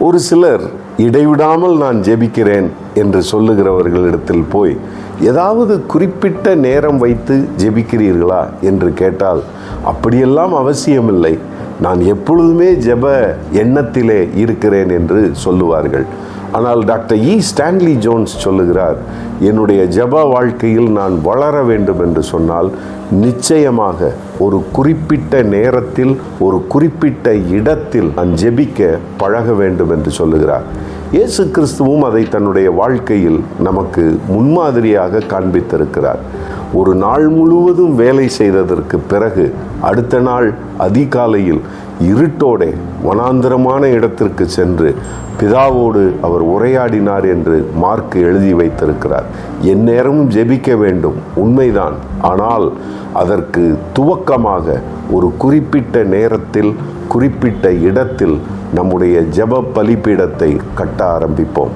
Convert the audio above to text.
ஒரு சிலர் இடைவிடாமல் நான் ஜெபிக்கிறேன் என்று சொல்லுகிறவர்களிடத்தில் போய் ஏதாவது குறிப்பிட்ட நேரம் வைத்து ஜெபிக்கிறீர்களா? என்று கேட்டால் அப்படியெல்லாம் அவசியமில்லை. நான் எப்பொழுதுமே ஜெப எண்ணத்திலே இருக்கிறேன் என்று சொல்லுவார்கள். ஆனால் டாக்டர் இ ஸ்டான்லி ஜோன்ஸ் சொல்லுகிறார் என்னுடைய ஜப வாழ்க்கையில் நான் வளர வேண்டும் என்று சொன்னால் நிச்சயமாக ஒரு குறிப்பிட்ட நேரத்தில் ஒரு குறிப்பிட்ட இடத்தில் நான் ஜெபிக்க பழக வேண்டும் என்று சொல்லுகிறார். இயேசு கிறிஸ்துவும் அதை தன்னுடைய வாழ்க்கையில் நமக்கு முன்மாதிரியாக காண்பித்திருக்கிறார். ஒரு நாள் முழுவதும் வேலை செய்ததற்கு பிறகு அடுத்த நாள் அதிகாலையில் இருட்டோடே வனாந்திரமான இடத்திற்கு சென்று பிதாவோடு அவர் உரையாடினார் என்று மார்க் எழுதி வைத்திருக்கிறார். எந்நேரமும் ஜெபிக்க வேண்டும் உண்மைதான். ஆனால் அதற்கு துவக்கமாக ஒரு குறிப்பிட்ட நேரத்தில் குறிப்பிட்ட இடத்தில் நம்முடைய ஜெப பலிப்பீடத்தை கட்ட ஆரம்பிப்போம்.